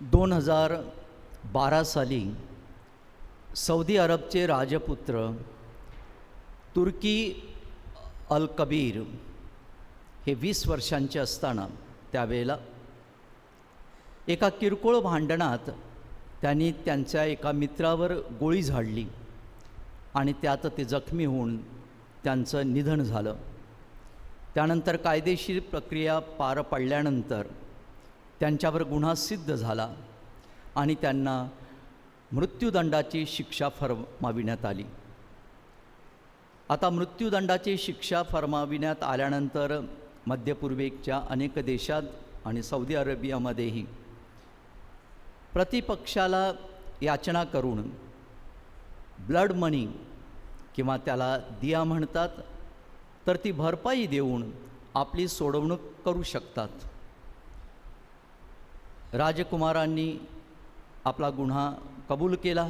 दोन हजार बारा साली सौदी अरबचे राजपुत्र तुर्की अल कबीर हे वीस वर्षांचे असताना त्यावेळेला एका किरकोळ भांडणात त्यांनी त्यांच्या एका मित्रावर गोळी झाडली आणि त्यात ते जखमी होऊन त्यांचं निधन झालं. त्यानंतर कायदेशीर प्रक्रिया पार पडल्यानंतर त्यांच्यावर गुन्हा सिद्ध झाला आणि त्यांना मृत्यूदंडाची शिक्षा फरमाविण्यात आली. आता मृत्यूदंडाची शिक्षा फरमाविण्यात आल्यानंतर मध्यपूर्वेच्या अनेक देशात आणि सौदी अरेबियामध्येही प्रतिपक्षाला याचना करून ब्लड मनी किंवा त्याला दिया म्हणतात तर ती भरपाई देऊन आपली सोडवणूक करू शकतात. राजकुमारांनी आपला गुन्हा कबूल केला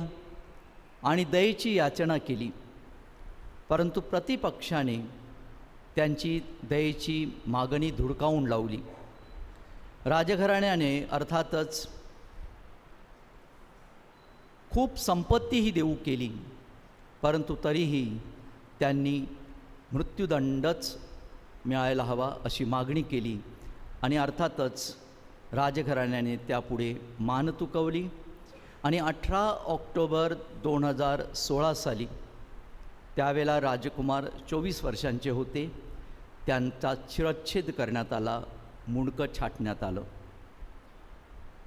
आणि दयेची याचना केली. परंतु प्रतिपक्षाने त्यांची दयेची मागणी धुडकावून लावली. राजघराण्याने अर्थातच खूप संपत्तीही देऊ केली परंतु तरीही त्यांनी मृत्यूदंडच मिळायला हवा अशी मागणी केली आणि अर्थातच राजघराण्याने त्यापुढे मान तुकवली आणि अठरा ऑक्टोबर दोन हजार सोळा साली त्यावेळेला राजकुमार चोवीस वर्षांचे होते. त्यांचा शिरच्छेद करण्यात आला मुंडकं छाटण्यात आलं.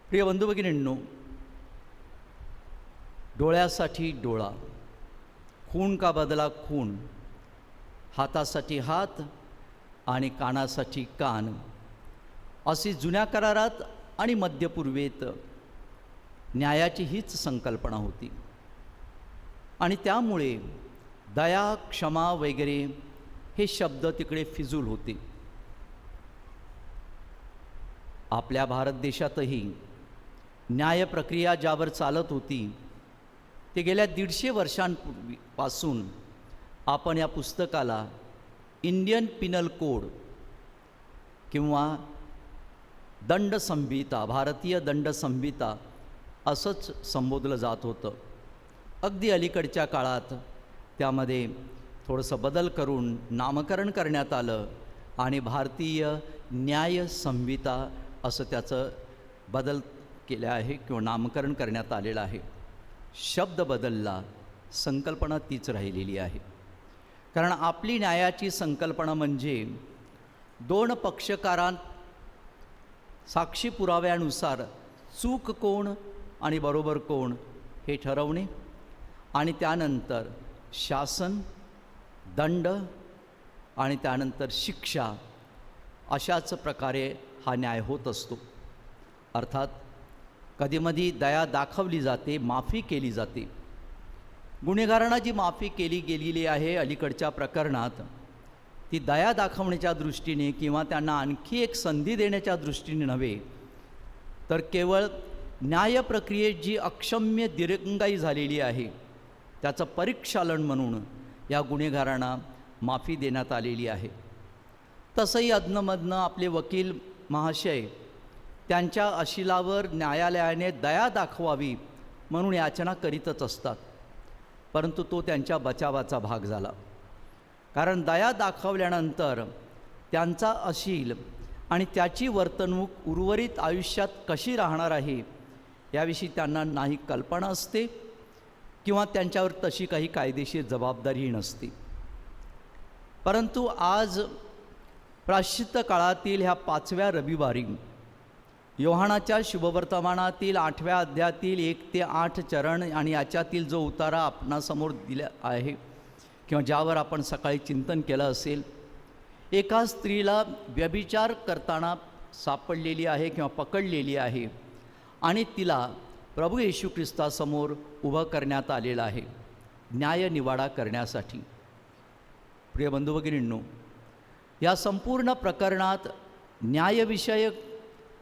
प्रिय बंधू भगिनींनो डोळ्यासाठी डोळा खून का बदला खून हातासाठी हात आणि कानासाठी कान अशी जुन्या करारात आणि मध्यपूर्वेत न्यायाची हीच संकल्पना होती. आणि त्यामुळे दया क्षमा वगैरे हे शब्द तिकडे फिजूल होते. आपल्या भारत देशातही न्याय प्रक्रिया ज्यावर चालत होती ते गेल्या दीडशे वर्षांपूर्वीपासून आपण या पुस्तकाला इंडियन पिनल कोड किंवा दंडसंहिता भारतीय दंडसंहिता असंच संबोधलं जात होतं. अगदी अलीकडच्या काळात त्यामध्ये थोडंसं बदल करून नामकरण करण्यात आलं आणि भारतीय न्याय संहिता असं त्याचं बदल केलं आहे किंवा नामकरण करण्यात आलेलं आहे. शब्द बदलला संकल्पना तीच राहिलेली आहे. कारण आपली न्यायाची संकल्पना म्हणजे दोन पक्षकारांत साक्षी पुराव्यानुसार चूक कोण आणि बरोबर कोण हे ठरवणे आणि त्यानंतर शासन दंड आणि त्यानंतर शिक्षा अशाच प्रकारे हा न्याय होत असतो. अर्थात कधीमधी दया दाखवली जाते माफी केली जाते. गुन्हेगारांना जी माफी केली गेलेली आहे अलीकडच्या प्रकरणात ती दया दाखवण्याच्या दृष्टीने किंवा त्यांना आणखी एक संधी देण्याच्या दृष्टीने नव्हे तर केवळ न्यायप्रक्रियेत जी अक्षम्य दिरंगाई झालेली आहे त्याचं परीक्षालन म्हणून या गुन्हेगारांना माफी देण्यात आलेली आहे. तसंही अधनमधनं आपले वकील महाशय त्यांच्या अशिलावर न्यायालयाने दया दाखवावी म्हणून याचना करीतच असतात परंतु तो त्यांच्या बचावाचा भाग झाला. कारण दया दाखवल्यानंतर त्यांचा अशील आणि त्याची वर्तणूक उर्वरित आयुष्यात कशी राहणार आहे याविषयी त्यांना नाही कल्पना असते किंवा त्यांच्यावर तशी काही कायदेशीर जबाबदारीही नसते. परंतु आज प्राश्चित्त काळातील ह्या पाचव्या रविवारी योहानाच्या शुभवर्तमानातील आठव्या अध्यायातील एक ते आठ चरण आणि याच्यातील जो उतारा आपणासमोर दिला आहे किंवा ज्यावर आपण सकाळी चिंतन केलं असेल एका स्त्रीला व्यभिचार करताना सापडलेली आहे किंवा पकडलेली आहे आणि तिला प्रभू येशू ख्रिस्तासमोर उभं करण्यात आलेलं आहे न्याय निवाडा करण्यासाठी. प्रिय बंधू भगिनींनो या संपूर्ण प्रकरणात न्यायविषयक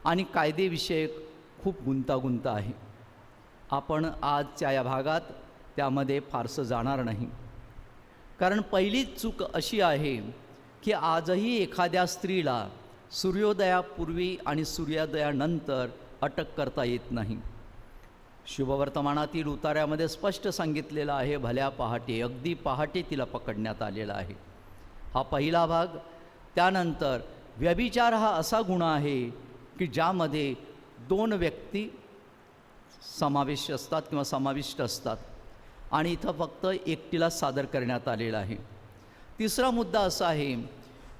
आणि कायदेविषयक खूप गुंतागुंत आहे. आपण आजच्या या भागात त्यामध्ये फारसं जाणार नाही. कारण पहिलीच चूक अशी आहे की आजही एखाद्या स्त्रीला सूर्योदयापूर्वी आणि सूर्योदयानंतर अटक करता येत नाही. शुभवर्तमानातील उतार्यामध्ये स्पष्ट सांगितलेलं आहे भल्या पहाटे अगदी पहाटे तिला पकडण्यात आलेला आहे. हा पहिला भाग. त्यानंतर व्यभिचार हा असा गुण आहे की ज्यामध्ये दोन व्यक्ती समावेश असतात किंवा समाविष्ट असतात. आणि इथं फक्त एकटीला सादर करण्यात आलेला आहे. तिसरा मुद्दा असा आहे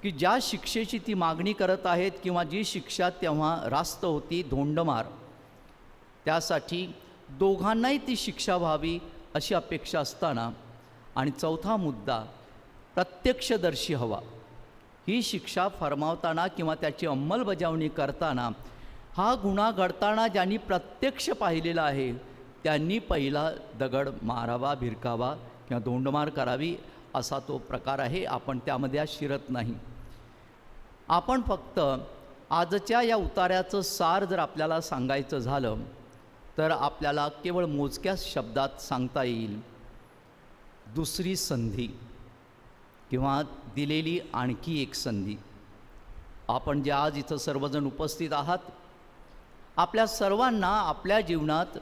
की ज्या शिक्षेची ती मागणी करत आहेत किंवा जी शिक्षा तेव्हा रास्त होती धोंडमार त्यासाठी दोघांनाही ती शिक्षा व्हावी अशी अपेक्षा असताना आणि चौथा मुद्दा प्रत्यक्षदर्शी हवा. ही शिक्षा फरमावताना किंवा त्याची अंमलबजावणी करताना हा गुन्हा घडताना ज्यांनी प्रत्यक्ष पाहिलेला आहे त्यांनी पहिला दगड मारावा भिरकावा किंवा दोंडमार करावी असा तो प्रकार आहे. आपण त्यामध्ये आज शिरत नाही. आपण फक्त आजच्या या उतार्याचं सार जर आपल्याला सांगायचं झालं तर आपल्याला केवळ मोजक्या शब्दात सांगता येईल. दुसरी संधी किंवा दिलेली आणखी एक संधी. आपण जे आज इथं सर्वजण उपस्थित आहात आपल्या सर्वांना आपल्या जीवनात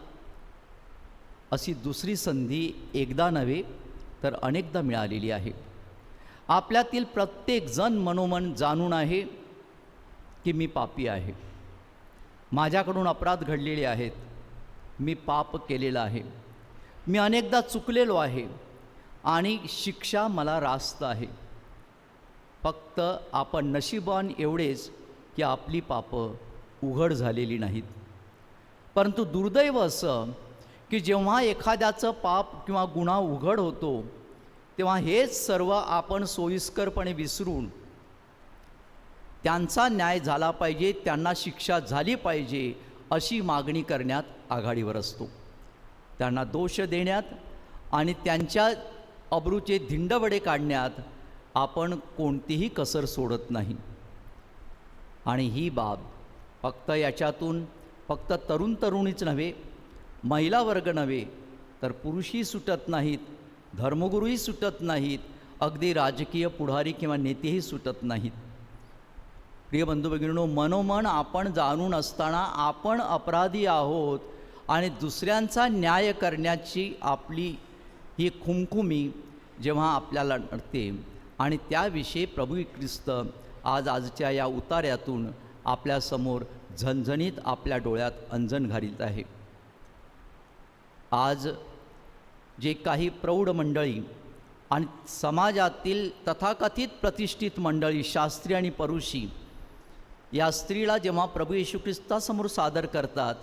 अशी दुसरी संधी एकदा नव्हे तर अनेकदा मिळालेली आहे. आपल्यातील प्रत्येक जण मनोमन जाणून आहे की मी पापी आहे. माझ्याकडून अपराध घडलेले आहेत. मी पाप केलेलं आहे. मी अनेकदा चुकलेलो आहे आणि शिक्षा मला रास्त आहे. फक्त आपण नशिबान एवढेच की आपली पापं उघड झालेली नाहीत. परंतु दुर्दैव असं की जेव्हा एखाद्याचं पाप किंवा गुन्हा उघड होतो तेव्हा हेच सर्व आपण सोयीस्करपणे विसरून त्यांचा न्याय झाला पाहिजे त्यांना शिक्षा झाली पाहिजे अशी मागणी करण्यात आघाडीवर असतो. त्यांना दोष देण्यात आणि त्यांच्या अब्रूचे धिंडवडे काढण्यात आपण कोणतीही कसर सोडत नाही. आणि ही बाब फक्त याच्यातून फक्त तरुण तरुणीच नव्हे महिला वर्ग नव्हे तर पुरुषही सुटत नाहीत धर्मगुरूही सुटत नाहीत अगदी राजकीय पुढारी किंवा नेतेही सुटत नाहीत. प्रिय बंधू भगिनींनो मनोमन आपण जाणून असताना आपण अपराधी आहोत आणि दुसऱ्यांचा न्याय करण्याची आपली ही खुमखुमी जेव्हा आपल्याला नडते आणि त्याविषयी प्रभू ख्रिस्त आज आजच्या या उतार्यातून आपल्यासमोर झणझणीत आपल्या डोळ्यात अंजन घालीत आहे. आज जे काही प्रौढ मंडळी आणि समाजातील तथाकथित प्रतिष्ठित मंडळी शास्त्री आणि परुषी या स्त्रीला जेव्हा प्रभू येशू ख्रिस्तासमोर सादर करतात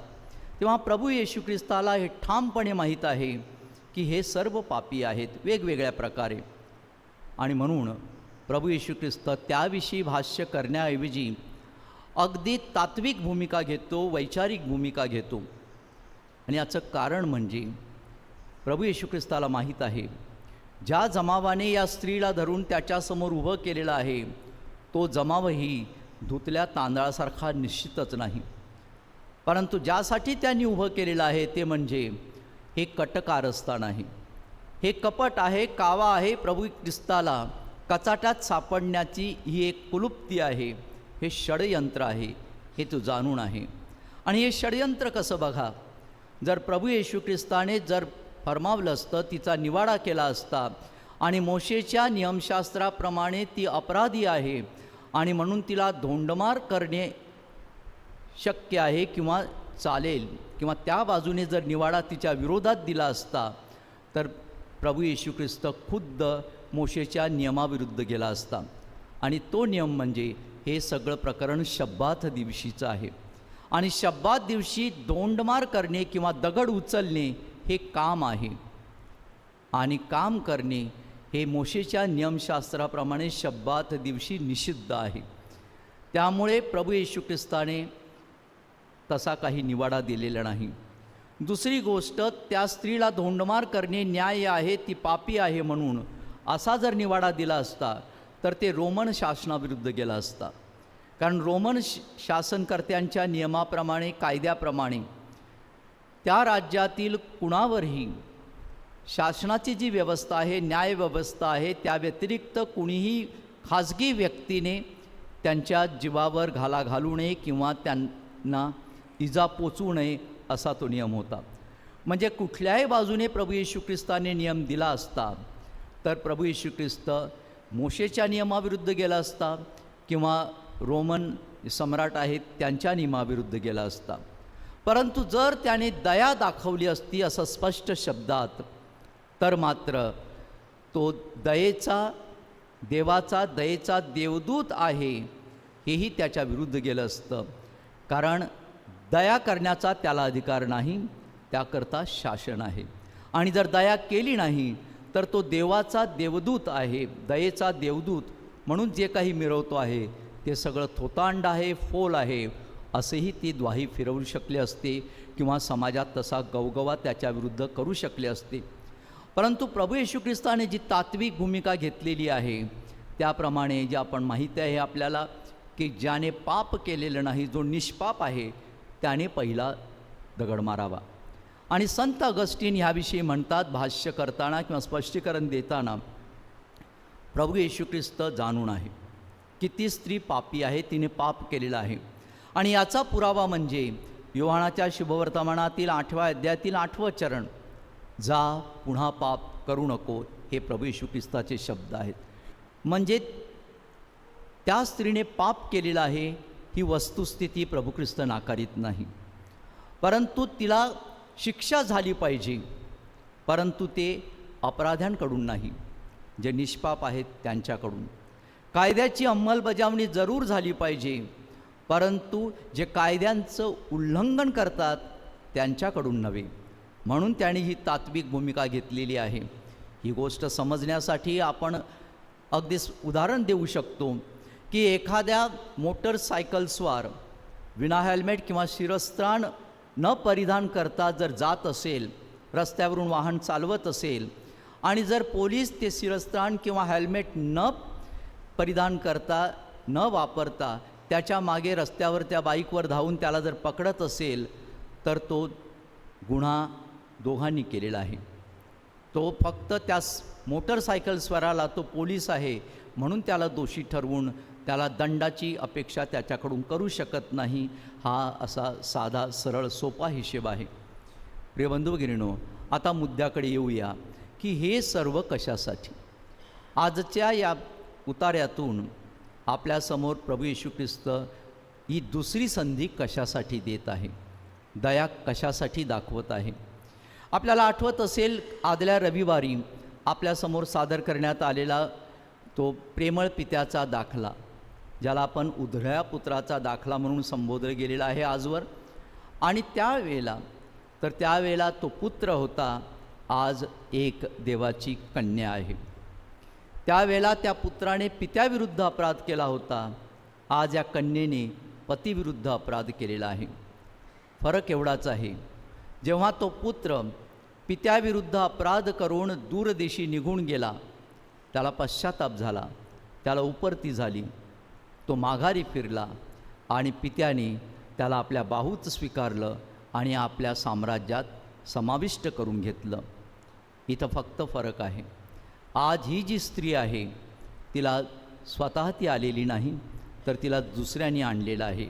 तेव्हा प्रभू येशू ख्रिस्ताला हे ठामपणे माहीत आहे की हे सर्व पापी आहेत वेगवेगळ्या प्रकारे. आणि म्हणून प्रभू येशू ख्रिस्त त्याविषयी भाष्य करण्याऐवजी अगदी तात्विक भूमिका घेतो वैचारिक भूमिका घेतो. आणि याचं कारण म्हणजे प्रभू येशू ख्रिस्ताला माहीत आहे ज्या जमावाने या स्त्रीला धरून त्याच्यासमोर उभं केलेलं आहे तो जमावही धुतल्या तांदळासारखा निश्चितच नाही. परंतु ज्यासाठी त्यांनी उभं केलेलं आहे ते म्हणजे हे कटकारस्थान आहे हे कपट आहे कावा आहे प्रभू ख्रिस्ताला. कचाट्यात सापडण्याची ही एक कुलुप्ती आहे हे षडयंत्र आहे हे तू जाणून आहे. आणि हे षडयंत्र कसं बघा? जर प्रभू येशू ख्रिस्ताने जर फरमावलं असतं तिचा निवाडा केला असता आणि मोशेच्या नियमशास्त्राप्रमाणे ती अपराधी आहे आणि म्हणून तिला धोंडमार करणे शक्य आहे किंवा चालेल किंवा त्या बाजूने जर निवाडा तिच्या विरोधात दिला असता तर प्रभू येशू ख्रिस्त खुद्द मोशेच्या नियमाविरुद्ध गेला असता. आणि तो नियम म्हणजे हे सगळं प्रकरण शब्बाथ दिवशीचं आहे. आणि शब्बात दिवशी दोंडमार करणे किंवा दगड उचलणे हे काम आहे. आणि काम करणे हे मोशेच्या नियमशास्त्राप्रमाणे शब्बात दिवशी निषिद्ध आहे. त्यामुळे प्रभू येशू ख्रिस्ताने तसा काही निवाडा दिलेला नाही. दुसरी गोष्ट त्या स्त्रीला धोंडमार करणे न्याय आहे ती पापी आहे म्हणून असा जर निवाडा दिला असता तर ते रोमन शासनाविरुद्ध गेला असता. कारण रोमन श शासनकर्त्यांच्या नियमाप्रमाणे कायद्याप्रमाणे त्या राज्यातील कुणावरही शासनाची जी व्यवस्था आहे न्यायव्यवस्था आहे त्या व्यतिरिक्त कुणीही खाजगी व्यक्तीने त्यांच्या जीवावर घाला घालू नये किंवा त्यांना इजा पोचू नये असा तो नियम होता. म्हणजे कुठल्याही बाजूने प्रभू येशू ख्रिस्ताने नियम दिला असता तर प्रभू येशू ख्रिस्त मोशेच्या नियमाविरुद्ध गेला असता किंवा रोमन सम्राट आहेत त्यांच्या नियमाविरुद्ध गेला असता. परंतु जर त्याने दया दाखवली असती असं स्पष्ट शब्दात तर मात्र तो दयेचा देवाचा दयेचा देवदूत आहे हेही त्याच्या विरुद्ध गेलं असतं. कारण दया करण्याचा त्याला अधिकार नाही त्याकरता शासन आहे. आणि जर दया केली नाही तर तो देवाचा देवदूत आहे दयेचा देवदूत म्हणून जे काही मिरवतो आहे ते सगळं थोतांड आहे फोल आहे असेही ती द्वाही फिरवू शकले असते किंवा समाजात तसा गवगवा त्याच्याविरुद्ध करू शकले असते. परंतु प्रभू येशू ख्रिस्ताने जी तात्विक भूमिका घेतलेली आहे त्याप्रमाणे जे आपण माहिती आहे आपल्याला की ज्याने पाप केलेलं नाही जो निष्पाप आहे त्याने पहिला दगड मारावा. आणि संत अगस्टीन ह्याविषयी म्हणतात भाष्य करताना किंवा स्पष्टीकरण देताना प्रभू येशू ख्रिस्त जाणून आहे. की ती स्त्री पापी आहे तिने पाप केलेलं आहे. आणि याचा पुरावा म्हणजे योहानाच्या शुभवर्तमानातील आठव्या अध्यायातील आठवं चरण. जा पुन्हा पाप करू नको हे प्रभू यशू ख्रिस्ताचे शब्द आहेत. म्हणजे त्या स्त्रीने पाप केलेलं आहे ही वस्तुस्थिती प्रभू ख्रिस्त नाकारित नाही. परंतु तिला शिक्षा झाली पाहिजे परंतु ते अपराध्यांकडून नाही जे निष्पाप आहेत त्यांच्याकडून. कायद्याची अंमलबजावणी जरूर झाली पाहिजे. परंतु जे कायद्यांचं उल्लंघन करतात त्यांच्याकडून नव्हे. म्हणून त्यांनी ही तात्विक भूमिका घेतलेली आहे. ही गोष्ट समजण्यासाठी आपण अगदी उदाहरण देऊ शकतो की एखाद्या मोटरसायकलस्वार विना हेल्मेट किंवा शिरस्त्राण न परिधान करता जर जात असेल रस्त्यावरून वाहन चालवत असेल आणि जर पोलीस ते शिरस्त्राण किंवा हेल्मेट न परिधान करता न वापरता त्याच्यामागे रस्त्यावर त्या बाईकवर धावून त्याला जर पकडत असेल तर तो गुन्हा दोघांनी केलेला आहे. तो फक्त त्या मोटरसायकल स्वराला तो पोलीस आहे म्हणून त्याला दोषी ठरवून त्याला दंडाची अपेक्षा त्याच्याकडून करू शकत नाही हा असा साधा सरळ सोपा हिशेब आहे. प्रिय भगिनीनो आता मुद्द्याकडे येऊया की हे सर्व कशासाठी? आजच्या या उतार्यातून आपल्यासमोर प्रभू येशू ख्रिस्त ही दुसरी संधी कशासाठी देत आहे? दया कशासाठी दाखवत आहे? आपल्याला आठवत असेल आदल्या रविवारी आपल्यासमोर सादर करण्यात आलेला तो प्रेमळ पित्याचा दाखला ज्याला आपण उधळ्या पुत्राचा दाखला म्हणून संबोधलं गेलेला आहे आजवर. आणि त्यावेळेला तर त्यावेळेला तो पुत्र होता आज एक देवाची कन्या आहे. त्यावेळेला त्या पुत्राने पित्याविरुद्ध अपराध केला होता. आज या कन्येने पतीविरुद्ध अपराध केलेला आहे. फरक एवढाच आहे. जेव्हा तो पुत्र पित्याविरुद्ध अपराध करून दूरदेशी निघून गेला त्याला पश्चाताप झाला त्याला उपरती झाली. तो माघारी फिरला आणि पित्याने त्याला आपल्या बाहूत स्वीकारलं आणि आपल्या साम्राज्यात समाविष्ट करून घेतलं. इथं फक्त फरक आहे. आज ही जी स्त्री आहे तिला स्वतः ती आलेली नाही तर तिला दुसऱ्याने आणलेलं आहे.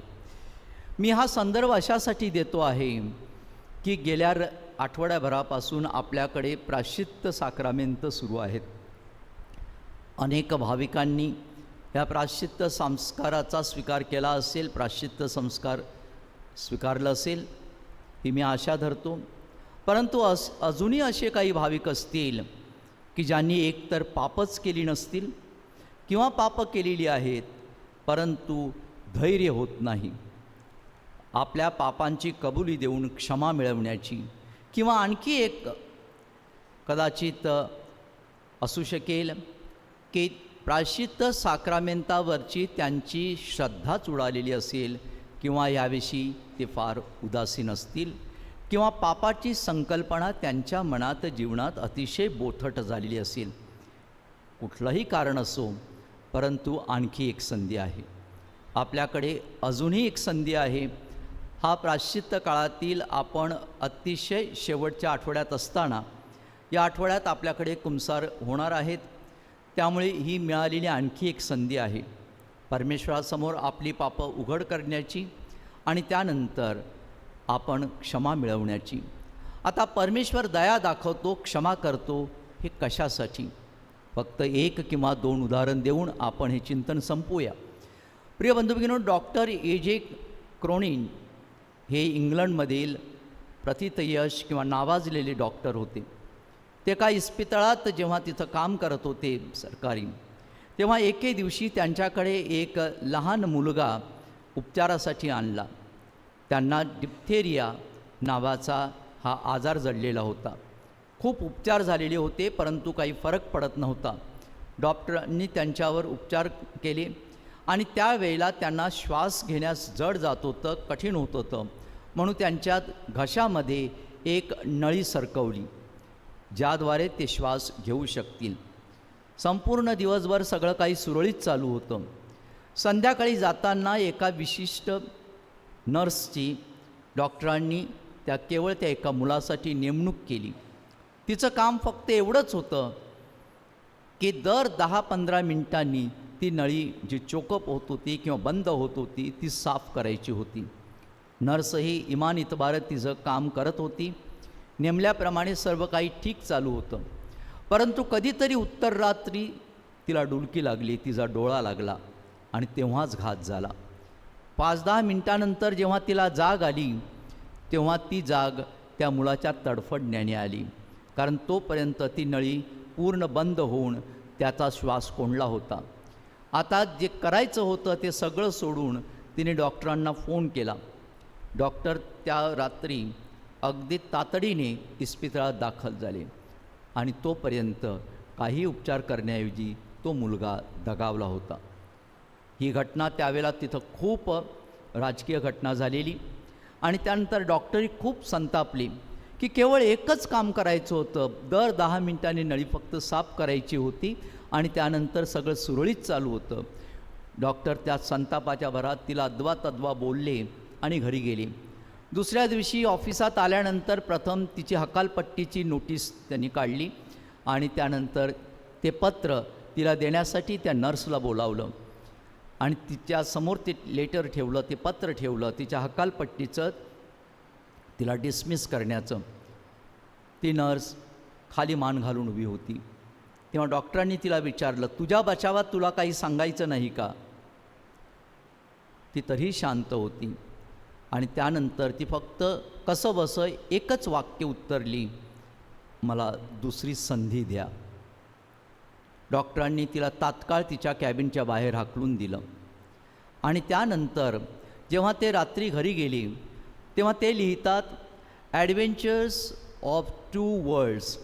मी हा संदर्भ अशासाठी देतो आहे की गेल्या र आठवड्याभरापासून आपल्याकडे प्राश्चित्य साक्रामेंत सुरू आहेत. अनेक भाविकांनी या प्राश्चित्य संस्काराचा स्वीकार केला असेल प्राश्चित्य संस्कार स्वीकारलं असेल ही मी आशा धरतो. परंतु अस अजूनही असे काही भाविक असतील की ज्यांनी एकतर पापच केली नसतील किंवा पाप केलेली आहेत परंतु धैर्य होत नाही. आपल्या पापांची कबुली देऊन क्षमा मिळवण्याची किंवा आणखी एक कदाचित असू शकेल की प्राश्चित्त साक्रामेंतावरची त्यांची श्रद्धाच उडालेली असेल किंवा याविषयी ते फार उदासीन असतील. किंवा पापाची संकल्पना त्यांच्या मनात जीवनात अतिशय बोथट झालेली असेल. कुठलंही कारण असो परंतु आणखी एक संधी आहे. आपल्याकडे अजूनही एक संधी आहे. हा प्राश्चित्त काळातील आपण अतिशय शेवटच्या आठवड्यात असताना या आठवड्यात आपल्याकडे कुंसार होणार आहेत. त्यामुळे ही मिळालेली आणखी एक संधी आहे. परमेश्वरासमोर आपली पापं उघड करण्याची आणि त्यानंतर आपण क्षमा मिळवण्याची. आता परमेश्वर दया दाखवतो क्षमा करतो हे कशासाठी? फक्त एक किंवा दोन उदाहरण देऊन आपण हे चिंतन संपवूया प्रिय बंधुभगिनो डॉक्टर ए जे क्रोनिन हे इंग्लंडमधील प्रतितयश किंवा नावाजलेले डॉक्टर होते. ते का इस्पितळात जेव्हा तिथं काम करत होते सरकारी तेव्हा एके दिवशी त्यांच्याकडे एक लहान मुलगा उपचारासाठी आणला. त्यांना डिप्थेरिया नावाचा हा आजार जडलेला होता. खूप उपचार झालेले होते परंतु काही फरक पडत नव्हता. डॉक्टरांनी त्यांच्यावर उपचार केले आणि त्यावेळेला त्यांना श्वास घेण्यास जड जात होतं कठीण होत होतं. म्हणून त्यांच्यात घशामध्ये एक नळी सरकवली ज्याद्वारे ते श्वास घेऊ शकतील. संपूर्ण दिवसभर सगळं काही सुरळीत चालू होतं. संध्याकाळी जाताना एका विशिष्ट नर्सची डॉक्टरांनी त्या केवळ त्या एका मुलासाठी नेमणूक केली. तिचं काम फक्त एवढंच होतं की दर दहा पंधरा मिनिटांनी ती नळी जी चोकअप होत होती किंवा बंद होत होती ती साफ करायची होती. नर्सही इमान इतबारत तिचं काम करत होती. नेमल्याप्रमाणे सर्व काही ठीक चालू होतं. परंतु कधीतरी उत्तर रात्री तिला डुलकी लागली तिचा डोळा लागला आणि तेव्हाच घात झाला. पाच दहा मिनटानंतर जेव्हा तिला जाग आली तेव्हा ती जाग त्या मुलाच्या तडफडण्याने आली. कारण तोपर्यंत ती नळी पूर्ण बंद होऊन त्याचा श्वास कोंडला होता. आता जे करायचं होतं ते सगळं सोडून तिने डॉक्टरांना फोन केला. डॉक्टर त्या रात्री अगदी तातडीने इस्पितळात दाखल झाले आणि तोपर्यंत काही उपचार करण्याऐवजी तो मुलगा दगावला होता. ही घटना त्यावेळेला तिथं खूप राजकीय घटना झालेली. आणि त्यानंतर डॉक्टरही खूप संतापली की केवळ एकच काम करायचं होतं. दर दहा मिनिटांनी नळी फक्त साफ करायची होती आणि त्यानंतर सगळं सुरळीत चालू होतं. डॉक्टर त्या संतापाच्या भरात तिला अद्वा तद्वा बोलले आणि घरी गेले. दुसऱ्या दिवशी ऑफिसात आल्यानंतर प्रथम तिची हकालपट्टीची नोटीस त्यांनी काढली आणि त्यानंतर ते पत्र तिला देण्यासाठी त्या नर्सला बोलावलं. आणि तिच्यासमोर ते लेटर ठेवलं ते पत्र ठेवलं तिच्या हकालपट्टीचं तिला डिसमिस करण्याचं. ती नर्स खाली मान घालून उभी होती. तेव्हा डॉक्टरांनी तिला विचारलं तुझ्या बचावात तुला काही सांगायचं नाही का? ती तरीही शांत होती. आणि त्यानंतर ती फक्त कसं बसं एकच वाक्य उत्तरली मला दुसरी संधी द्या. डॉक्टरांनी तिला तात्काळ तिच्या कॅबिनच्या बाहेर हाकलून दिलं. आणि त्यानंतर जेव्हा ते रात्री घरी गेली तेव्हा ते लिहितात ॲडव्हेंचर्स ऑफ टू वर्ल्ड्स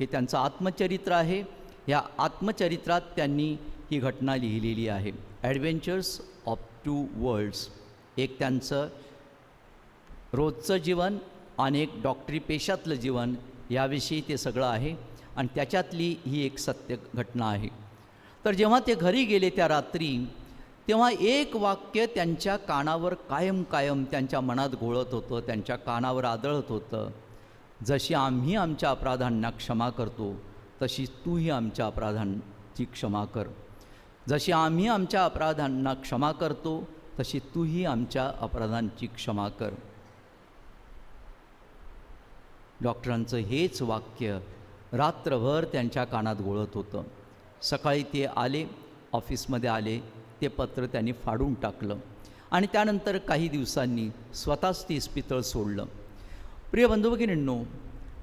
हे त्यांचं आत्मचरित्र आहे. या आत्मचरित्रात त्यांनी ही घटना लिहिलेली आहे. ॲडव्हेंचर्स ऑफ टू वर्ल्ड्स एक त्यांचं रोजचं जीवन आणि एक डॉक्टरी पेशातलं जीवन. याविषयी ते सगळं आहे. आणि त्याच्यातली ही एक सत्य घटना आहे. तर जेव्हा ते घरी गेले त्या रात्री तेव्हा एक वाक्य त्यांच्या कानावर कायम कायम त्यांच्या मनात घोळत होतं त्यांच्या कानावर आदळत होतं. जशी आम्ही आमच्या अपराधांना क्षमा करतो तशी तूही आमच्या अपराधांची क्षमा कर. जशी आम्ही आमच्या अपराधांना क्षमा करतो तशी तूही आमच्या अपराधांची क्षमा कर. डॉक्टरांचं हेच वाक्य रात्रभर त्यांच्या कानात गोळत होतं. सकाळी ते आले ऑफिसमध्ये आले ते पत्र त्यांनी फाडून टाकलं आणि त्यानंतर काही दिवसांनी स्वतःच ते इस्पितळ सोडलं. प्रिय बंधुभगिनींनो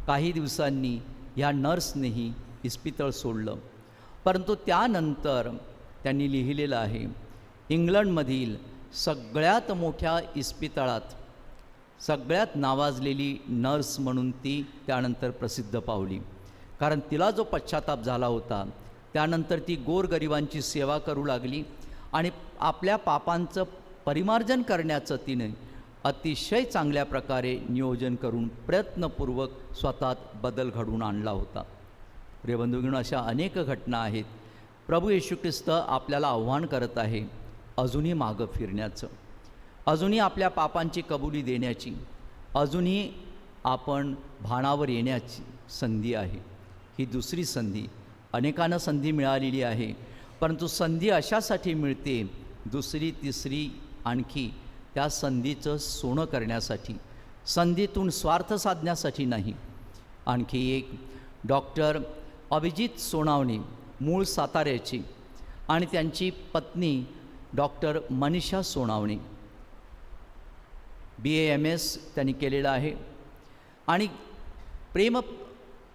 काही दिवसांनी ह्या नर्सनेही इस्पितळ सोडलं. परंतु त्यानंतर त्यांनी लिहिलेलं आहे इंग्लंडमधील सगळ्यात मोठ्या इस्पितळात सगळ्यात नावाजलेली नर्स म्हणून ती त्यानंतर प्रसिद्ध पावली. कारण तिला जो पश्चाताप झाला होता त्यानंतर ती गोरगरिबांची सेवा करू लागली आणि आपल्या पापांचं परिमार्जन करण्याचं तिने अतिशय चांगल्या प्रकारे नियोजन करून प्रयत्नपूर्वक स्वतःत बदल घडवून आणला होता. प्रियबंधूगिन अशा अनेक घटना आहेत. प्रभू येशू ख्रिस्त आपल्याला आव्हान करत आहे अजूनही मागं फिरण्याचं. अजूनही आपल्या पापांची कबुली देण्याची. अजूनही आपण भाणावर येण्याची संधी आहे. ही दुसरी संधी. अनेकांना संधी मिळालेली आहे. परंतु संधी अशासाठी मिळते दुसरी तिसरी आणखी त्या संधीचं सोनं करण्यासाठी. संधीतून स्वार्थ साधण्यासाठी नाही. आणखी एक डॉक्टर अभिजित सोनावणे मूळ साताऱ्याची आणि त्यांची पत्नी doctor Manisha Sonawane. B A M S त्यांनी केलेलं आहे. आणि प्रेम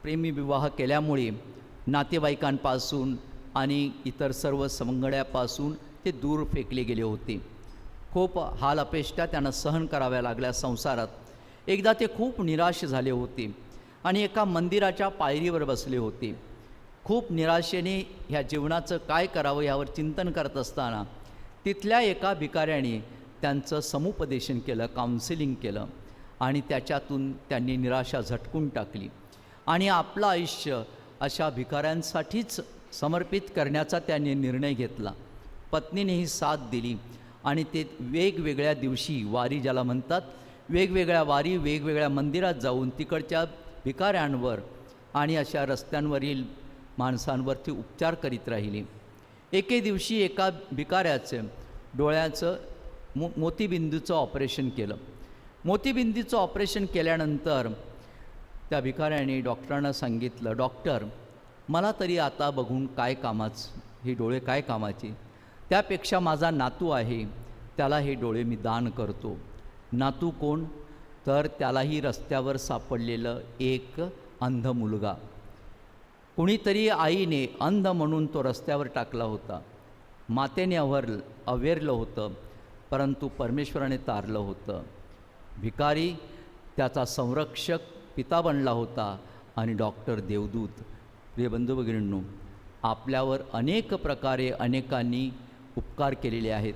प्रेमी विवाह केल्यामुळे नातेवाईकांपासून आणि इतर सर्व समंगड्यापासून ते दूर फेकले गेले होते. खूप हाल अपेष्टा त्यांना सहन कराव्या लागल्या संसारात. एकदा ते खूप निराश झाले होते आणि एका मंदिराच्या पायरीवर बसले होते. खूप निराशेने ह्या जीवनाचं काय करावं यावर चिंतन करत असताना तिथल्या एका भिकाऱ्याने त्यांचं समुपदेशन केलं काउन्सिलिंग केलं आणि त्याच्यातून त्यांनी निराशा झटकून टाकली. आणि आपलं आयुष्य अशा भिकाऱ्यांसाठीच समर्पित करण्याचा त्यांनी निर्णय घेतला. पत्नीनेही साथ दिली आणि ते वेगवेगळ्या दिवशी वारी ज्याला म्हणतात वेगवेगळ्या वारी वेगवेगळ्या मंदिरात जाऊन तिकडच्या भिकाऱ्यांवर आणि अशा रस्त्यांवरील माणसांवरती उपचार करीत राहिली. एके दिवशी एका भिकाऱ्याचं डोळ्याचं मो मोतीबिंदूचं ऑपरेशन केलं. मोतीबिंदूचं ऑपरेशन केल्यानंतर त्या भिकाऱ्याने डॉक्टरांना सांगितलं डॉक्टर मला तरी आता बघून काय कामाचं हे डोळे काय कामाचे? त्यापेक्षा माझा नातू आहे त्याला हे डोळे मी दान करतो. नातू कोण? तर त्यालाही रस्त्यावर सापडलेलं एक अंध मुलगा. कुणीतरी आईने अंध म्हणून तो रस्त्यावर टाकला होता. मातेने अवर अवेरलं होतं परंतु परमेश्वराने तारलं होतं. भिकारी त्याचा संरक्षक पिता बनला होता आणि डॉक्टर देवदूत. प्रिय बंधू भगिनींनो आपल्यावर अनेक प्रकारे अनेकांनी उपकार केलेले आहेत.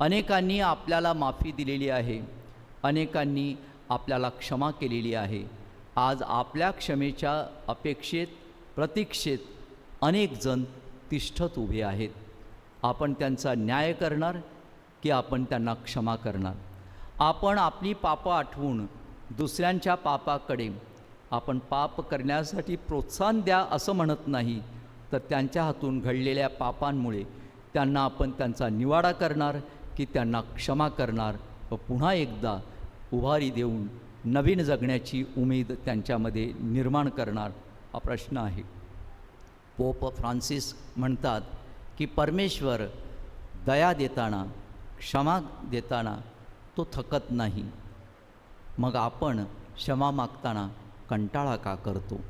अनेकांनी आपल्याला माफी दिलेली आहे. अनेकांनी आपल्याला क्षमा केलेली आहे. आज आपल्या क्षमेच्या अपेक्षेत प्रतीक्षेत अनेकजण तिष्ठत उभे आहेत. आपण त्यांचा न्याय करणार की आपण त्यांना क्षमा करणार? आपण आपली पापं आठवून दुसऱ्यांच्या पापाकडे. आपण पाप करण्यासाठी प्रोत्साहन द्या असं म्हणत नाही. तर त्यांच्या हातून घडलेल्या पापांमुळे त्यांना आपण त्यांचा निवाडा करणार की त्यांना क्षमा करणार व पुन्हा एकदा उभारी देऊन नवीन जगण्याची उमेद त्यांच्यामध्ये निर्माण करणार हा प्रश्न आहे. पोप फ्रान्सिस म्हणतात की परमेश्वर दया देताना क्षमा देताना तो थकत नाही. मग आपण क्षमा मागताना कंटाळा का करतो?